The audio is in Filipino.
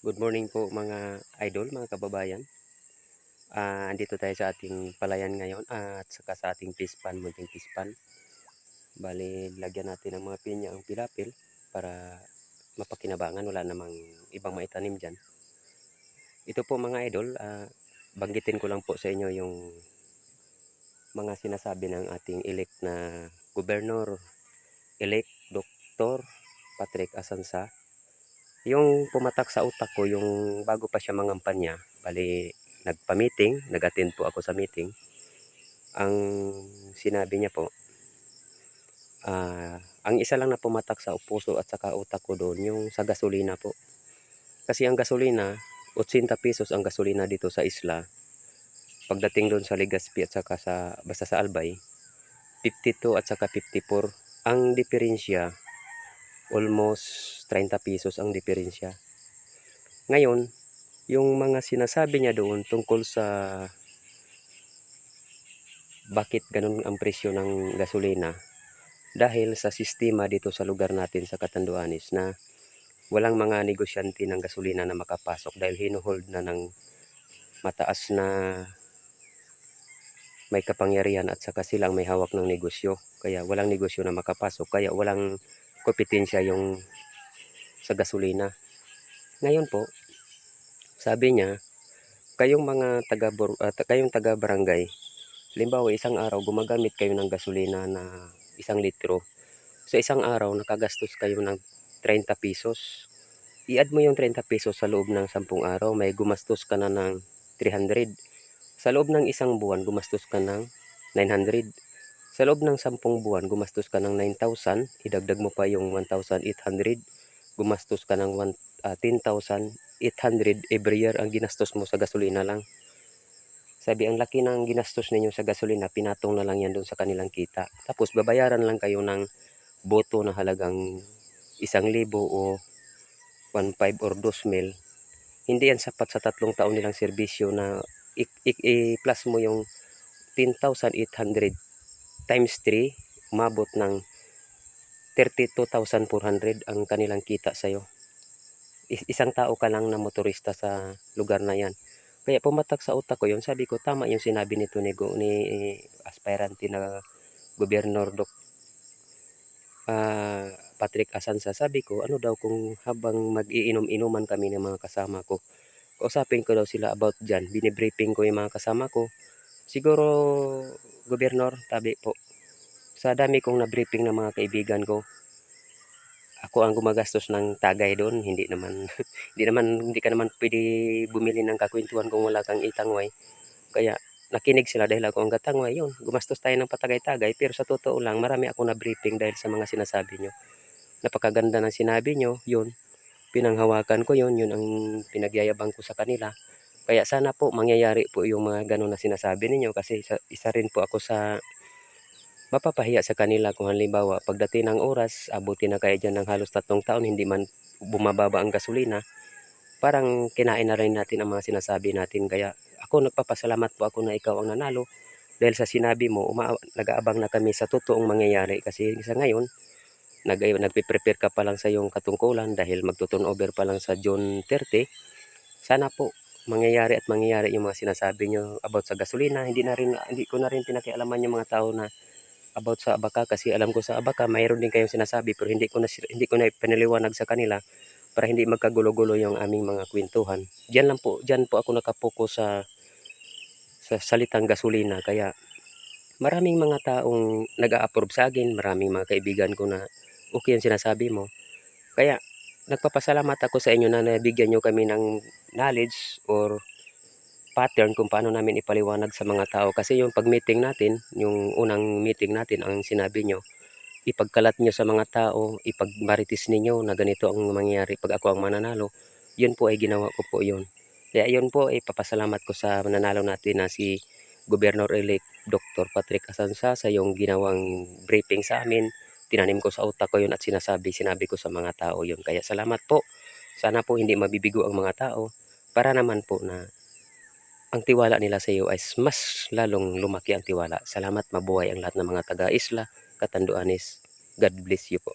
Good morning po mga idol, mga kababayan. Ah, andito tayo sa ating palayan ngayon at saka sa ating fish pan, munting fish pan. Bali, lagyan natin ng mga pinya ang pilapil para mapakinabangan. Wala namang ibang maitanim dyan. Ito po mga idol, ah, banggitin ko lang po sa inyo yung mga sinasabi ng ating elect na gobernor, elect Dr. Patrick Asansa yung pumatak sa utak ko, yung bago pa siya mangampanya, bali nagpa-meeting, nag-attend po ako sa meeting. Ang sinabi niya po, ah, ang isa lang na pumatak sa puso at saka utak ko doon, yung sa gasolina po. Kasi ang gasolina, 80 pesos ang gasolina dito sa isla. Pagdating doon sa Legazpi at saka sa, basta sa Albay, 52 at saka 54. Ang diferensya, almost 30 pesos ang diferensya. Ngayon, yung mga sinasabi niya doon tungkol sa bakit ganun ang presyo ng gasolina dahil sa sistema dito sa lugar natin sa Catanduanes na walang mga negosyante ng gasolina na makapasok dahil hinuhold na ng mataas na may kapangyarihan at saka silang may hawak ng negosyo kaya walang negosyo na makapasok kaya walang kompetensya yung sa gasolina ngayon po sabi niya kayong mga taga uh, kayong taga barangay Halimbawa, isang araw gumagamit kayo ng gasolina na isang litro. Sa isang araw, nakagastos kayo ng 30 pesos. I-add mo yung 30 pesos sa loob ng 10 araw, may gumastos ka na ng 300. Sa loob ng isang buwan, gumastos ka ng 900. Sa loob ng 10 buwan, gumastos ka ng 9,000. Idagdag mo pa yung 1,800. Gumastos ka ng 1, uh, 10,800 every year ang ginastos mo sa gasolina lang. Sabi, ang laki ng ginastos ninyo sa gasolina, pinatong na lang yan doon sa kanilang kita. Tapos, babayaran lang kayo ng boto na halagang isang libo o 1.5 or 2 mil. Hindi yan sapat sa tatlong taon nilang serbisyo na i-plus mo yung 10,800 times 3, umabot ng 32,400 ang kanilang kita sa'yo. Isang tao ka lang na motorista sa lugar na yan. Kaya pumatak sa utak ko yun. Sabi ko, tama yung sinabi nito ni, ni aspirante na gobernador Dok uh, Patrick Asansa. Sabi ko, ano daw kung habang mag-iinom-inuman kami ng mga kasama ko, kausapin ko daw sila about dyan. Binibriefing ko yung mga kasama ko. Siguro, gobernador, tabi po. Sa dami kong na-briefing ng mga kaibigan ko, ako ang gumagastos ng tagay doon hindi naman hindi naman hindi ka naman pwede bumili ng kakwentuhan kung wala kang itangway. Kaya nakinig sila dahil ako ang gatangway yun gumastos tayo ng patagay-tagay pero sa totoo lang marami ako na briefing dahil sa mga sinasabi nyo. Napakaganda ng sinabi nyo yun. Pinanghawakan ko yun yun ang pinagyayabang ko sa kanila kaya sana po mangyayari po yung mga ganun na sinasabi ninyo kasi isa, isa rin po ako sa mapapahiya sa kanila kung halimbawa pagdating ng oras, abutin na kayo dyan ng halos tatlong taon, hindi man bumababa ang gasolina, parang kinain na rin natin ang mga sinasabi natin. Kaya ako nagpapasalamat po ako na ikaw ang nanalo dahil sa sinabi mo, nag-aabang na kami sa totoong mangyayari kasi sa ngayon, nag nagpe-prepare ka pa lang sa iyong katungkulan dahil magto-turn over pa lang sa June 30. Sana po mangyayari at mangyayari yung mga sinasabi nyo about sa gasolina. Hindi na rin hindi ko na rin pinakialaman yung mga tao na about sa abaka kasi alam ko sa abaka mayroon din kayong sinasabi pero hindi ko na hindi ko na pinaliwanag sa kanila para hindi magkagulo-gulo yung aming mga kwentuhan. Diyan lang po, diyan po ako nakapokus sa sa salitang gasolina kaya maraming mga taong nag-a-approve sa akin, maraming mga kaibigan ko na okay ang sinasabi mo. Kaya nagpapasalamat ako sa inyo na nabigyan nyo kami ng knowledge or pattern kung paano namin ipaliwanag sa mga tao. Kasi yung pag-meeting natin, yung unang meeting natin, ang sinabi nyo, ipagkalat nyo sa mga tao, ipagmaritis ninyo na ganito ang mangyayari pag ako ang mananalo. Yun po ay ginawa ko po yun. Kaya yun po ay papasalamat ko sa mananalo natin na si Governor-elect Dr. Patrick Asansa sa yung ginawang briefing sa amin. Tinanim ko sa utak ko yun at sinasabi, sinabi ko sa mga tao yun. Kaya salamat po. Sana po hindi mabibigo ang mga tao para naman po na ang tiwala nila sa iyo ay mas lalong lumaki ang tiwala. Salamat, mabuhay ang lahat ng mga taga-isla, Katanduanes. God bless you po.